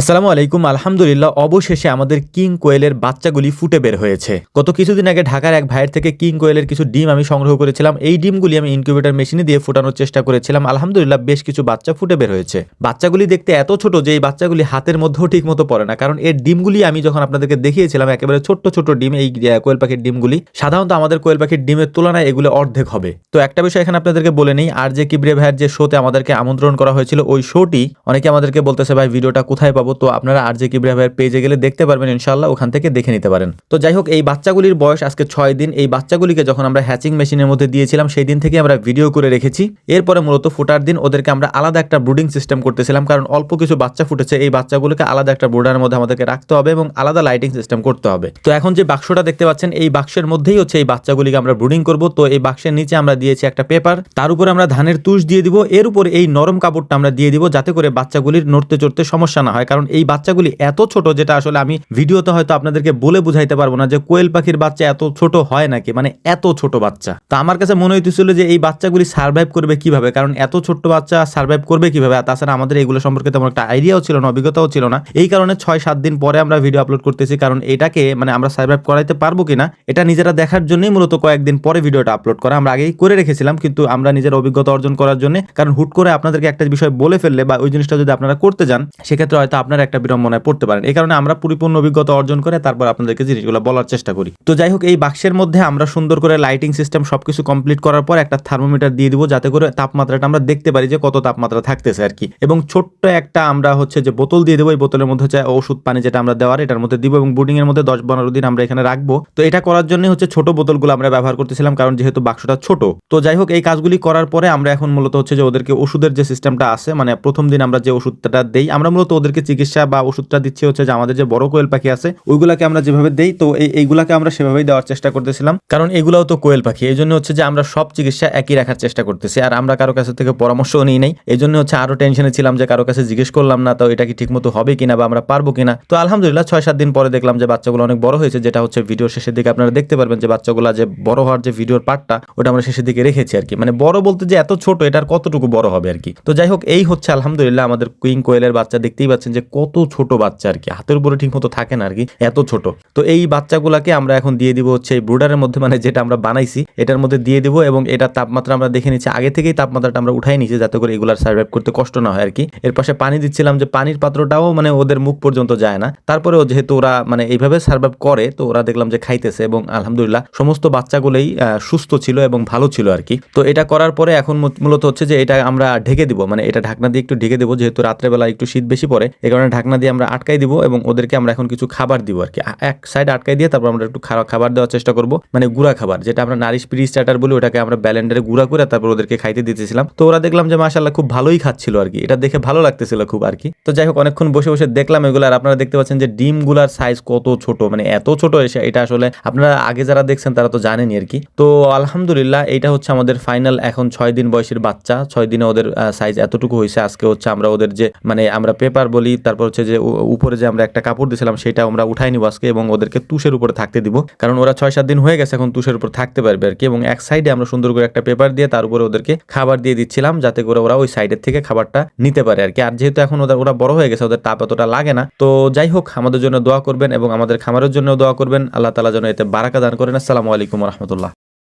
আসসালামু আলাইকুম, আলহামদুলিল্লাহ, অবশেষে আমাদের কিং কোয়েলের বাচ্চাগুলি ফুটে বের হয়েছে। গত কিছুদিন আগে ঢাকার এক ভাইয়ের থেকে কিং কোয়েলের কিছু ডিম আমি সংগ্রহ করেছিলাম। এই ডিমগুলি আমি ইনকিউবেটর মেশিনে দিয়ে ফুটানোর চেষ্টা করেছিলাম। আলহামদুলিল্লাহ, বেশ কিছু বাচ্চা ফুটে বের হয়েছে। বাচ্চাগুলি দেখতে এত ছোট যে এই বাচ্চাগুলি হাতের মধ্যেও ঠিক মতো পড়ে না। কারণ এর ডিমগুলি আমি যখন আপনাদেরকে দেখিয়েছিলাম, একেবারে ছোট্ট ছোট ডিম, এই কোয়েল পাখির ডিমগুলি, সাধারণত আমাদের কোয়েল পাখির ডিমের তুলনায় এগুলো অর্ধেক হবে। তো একটা বিষয় এখানে আপনাদেরকে বলে নেই, আর যে কিবরে ভাইয়ের যে শোতে আমাদেরকে আমন্ত্রণ করা হয়েছিল, ওই শোটি অনেকে আমাদেরকে বলতেছে, ভাই, ভিডিওটা কোথায় পাবো? তো আপনারা আর যে কিবরে ভাইয়ের পেজে গেলে দেখতে পারবেন ইনশাল্লাহ ওখান থেকে দেখে নিতে পারেন। তো যাই হোক, এই বাচ্চাগুলির বয়স আজকে ছয় দিন। এই বাচ্চাগুলিকে যখন আমরা হ্যাচিং মেশিনের মধ্যে দিয়েছিলাম, সেই দিন থেকে আমরা ভিডিও করে রেখেছি। এরপরে মূলত ফোটার দিন, ওদেরকে আমরা আলাদা একটা ব্রুডিং সিস্টেম করতেছিলাম, কারণ অল্প কিছু বাচ্চা ফুটেছে, এই বাচ্চাগুলোকে আলাদা একটা ব্রুডারের মধ্যে আমাদেরকে রাখতে হবে এবং আলাদা লাইটিং সিস্টেম করতে হবে। তো এখন যে বাক্সটা দেখতে পাচ্ছেন, এই বাক্সের মধ্যেই হচ্ছে এই বাচ্চাগুলিকে আমরা ব্রুডিং করব। তো এই বাক্সের নিচে আমরা দিয়েছি একটা পেপার তার উপরে আমরা ধানের তুষ দিয়ে দিব। এর উপরে এই নরম কাপড়টা আমরা দিয়ে দিব, যাতে করে বাচ্চাগুলির নড়তে চড়তে সমস্যা না হয়। কারণ এই বাচ্চাগুলি এত ছোট যেটা আসলে আমি ভিডিওতে হয়তো আপনাদেরকে বলে বুঝাইতে পারব না যে কোয়েল পাখির বাচ্চা এত ছোট হয় নাকি? মানে এত ছোট বাচ্চা। তো আমার কাছে মনে হইতেছিল যে এই বাচ্চাগুলি সার্ভাইভ করবে কীভাবে? কারণ এত ছোট্ট বাচ্চা সার্ভাইভ করবে কীভাবে? তাছাড়া আমাদের এগুলো সম্পর্কে তেমন একটা আইডিয়াও ছিল না, অভিজ্ঞতাও ছিল না। এই কারণে ছয় সাত দিন পরে আমরা ভিডিও আপলোড করতেছি, কারণ এটাকে মানে আমরা সার্ভাইভ করাইতে পারব কিনা, এটা নিজেরা দেখার জন্যই মূলত কয়েকদিন পরে ভিডিওটা আপলোড করা। আমরা আগেই করে রেখেছিলাম, কিন্তু আমরা নিজের অভিজ্ঞতা অর্জন করার জন্য, কারণ হুট করে আপনাদেরকে একটা বিষয় বলে ফেললে বা ওই জিনিসটা যদি আপনারা করতে যান, সেক্ষেত্রে হয়তো আপনার একটা বিড়ম্বনায় পড়তে পারেন। এই কারণে আমরা পরিপূর্ণ অভিজ্ঞতা অর্জন করে তারপর আপনাদেরকে জিনিসগুলো বলার চেষ্টা করি। তো যাই হোক, এই বাক্সের মধ্যে আমরা সুন্দর করে লাইটিং সিস্টেম সবকিছু কমপ্লিট করার পর একটা থার্মোমিটার দিয়ে দিব যাতে করে তাপমাত্রাটা আমরা দেখতে পারি যে কত তাপমাত্রা থাকতেছে আর কি। এবং ছোট্ট একটা আমরা হচ্ছে যে বোতল দিয়ে দেবো, এই বোতলের মধ্যে হচ্ছে ওষুধ পানি যেটা আমরা দেওয়ার, এটার মধ্যে দিব এবং বুডিং এর মধ্যে দশ পনেরো দিন আমরা এখানে রাখব। তো এটা করার জন্য হচ্ছে ছোট বোতলগুলো আমরা ব্যবহার করতেছিলাম কারণ যেহেতু বাক্সটা ছোট। তো যাই হোক, এই কাজগুলি করার পরে আমরা এখন মূলত হচ্ছে যে ওদেরকে ওষুধের যে সিস্টেমটা আছে মানে প্রথম দিন আমরা যে ওষুধটা দেই, আমরা মূলত ওদেরকে চিকিৎসা বা ওষুধটা দিচ্ছি হচ্ছে যে আমাদের যে বড় কোয়েল পাখি আছে, ওইগুলাকে আমরা যেভাবে দেই, তো এইগুলাকে আমরা সেভাবেই দেওয়ার চেষ্টা করতেছিলাম। কারণ এগুলাও তো কোয়েল পাখি, এই জন্য হচ্ছে যে আমরা সব চিকিৎসা একই রাখার চেষ্টা করতেছি। আর আমরা কারও কাছে থেকে পরামর্শও নিই নাই, এই জন্য হচ্ছে আরও টেনশনে ছিলাম যে কারও কাছে জিজ্ঞেস করলাম না, তো এটা কি ঠিকমতো হবে কিনা বা আমরা পারব কিনা। তো আলহামদুলিল্লাহ ছয় সাত দিন পরে দেখলাম যে বাচ্চাগুলো অনেক বড় হয়েছে, যেটা হচ্ছে ভিডিওর শেষের দিকে আপনারা দেখতে পারবেন যে বাচ্চাগুলো যে বড় হওয়ার যে ভিডিওর পার্টটা, ওটা আমরা শেষের দিকে রেখেছি আর কি। মানে বড় বলতে যে এত ছোট, এটার কতটুকু বড় হবে আর কি। তো যাই হোক, এই হচ্ছে আলহামদুলিল্লাহ আমাদের কুইং কোয়েলের বাচ্চা, দেখতেই পাচ্ছেন যে কত ছোট বাচ্চা আর কি। হাতের উপরে ঠিক মতো থাকে না আর কি, এত ছোট। তো এই বাচ্চাগুলাকে আমরা এখন দিয়ে দিব হচ্ছে এই ব্রুডারের মধ্যে মানে যেটা আমরা বানাইছি, এটার মধ্যে দিয়ে দিব এবং এটার তাপমাত্রা আমরা দেখে নিচ্ছি। আগে থেকেই তাপমাত্রাটা আমরা উঠাই নিচ্ছি যাতে করে এগুলার সার্ভাইভ করতে কষ্ট না হয় আর কি। এর পাশে পানি দিচ্ছিলাম যে পানির পাত্রটাও মানে ওদের মুখ পর্যন্ত যায় না। তারপরেও যেহেতু ওরা মানে এইভাবে সার্ভাইভ করে, তো ওরা দেখলাম যে খাইতেছে এবং আলহামদুলিল্লাহ সমস্ত বাচ্চাগুলোই সুস্থ ছিল এবং ভালো ছিল আর কি। তো এটা করার পরে এখন মূলত হচ্ছে যে এটা আমরা ঢেকে দিব। মানে এটা ঢাকনা দিয়ে একটু ঢেকে দেবো, যেহেতু রাত্রেবেলা একটু শীত বেশি পড়ে এই কারণে ঢাকনা দিয়ে আমরা আটকাই দিব এবং ওদেরকে আমরা এখন কিছু খাবার দিব আর কি। এক সাইড আটকাই দিয়ে তারপর আমরা একটু খাবার দেওয়ার চেষ্টা করব। মানে গুঁড়া খাবার, যেটা আমরা নারিশ পিরি স্টার্টার বলি ওটাকে আমরা ব্যালেন্ডারে গুঁড়া করে তারপর ওদেরকে খাইতে দিতেছিলাম। তো ওরা দেখলাম যে মাশাল্লাহ খুব ভালোই খাচ্ছিল আর কি। এটা দেখে ভালো লাগতেছিল খুব আর কি। তো যাই হোক, অনেকক্ষণ বসে বসে দেখলাম এগুলো আর আপনারা দেখতে পাচ্ছেন যে ডিমগুলার সাইজ কত ছোট মানে এত ছোট এসে, এটা আসলে আপনারা আগে যারা দেখছেন তারা তো জানেনই আর কি। তো আলহামদুলিল্লাহ এটা হচ্ছে আমাদের ফাইনাল এখন ছয় দিন বয়সের বাচ্চা, ছয় দিনে ওদের সাইজ এতটুকু হয়েছে আজকে হচ্ছে আমরা ওদের যে মানে আমরা পেপার বলি তারপর হচ্ছে যে উপরে যে আমরা একটা কাপড় দিয়েছিলাম, সেটা আমরা উঠাই নিব আজকে এবং ওদেরকে তুষের উপরে থাকতে দিব। কারণ ওরা ছয় সাত দিন হয়ে গেছে এখন তুষের উপর থাকতে পারবে আর কি এবং এক সাইডে আমরা সুন্দর করে একটা পেপার দিয়ে তার উপরে ওদেরকে খাবার দিয়ে দিচ্ছিলাম যাতে করে ওরা ওই সাইডের থেকে খাবারটা নিতে পারে আর কি। আর যেহেতু এখন ওদের ওরা বড় হয়ে গেছে, ওদের তাপ এতটা লাগে না। তো যাই হোক, আমাদের জন্য দোয়া করবেন এবং আমাদের খামারের জন্য দোয়া করবেন। আল্লাহ তালা যেন এতে বারাকা দান করেন। আসসালামু আলাইকুম রহমতুল্লাহ।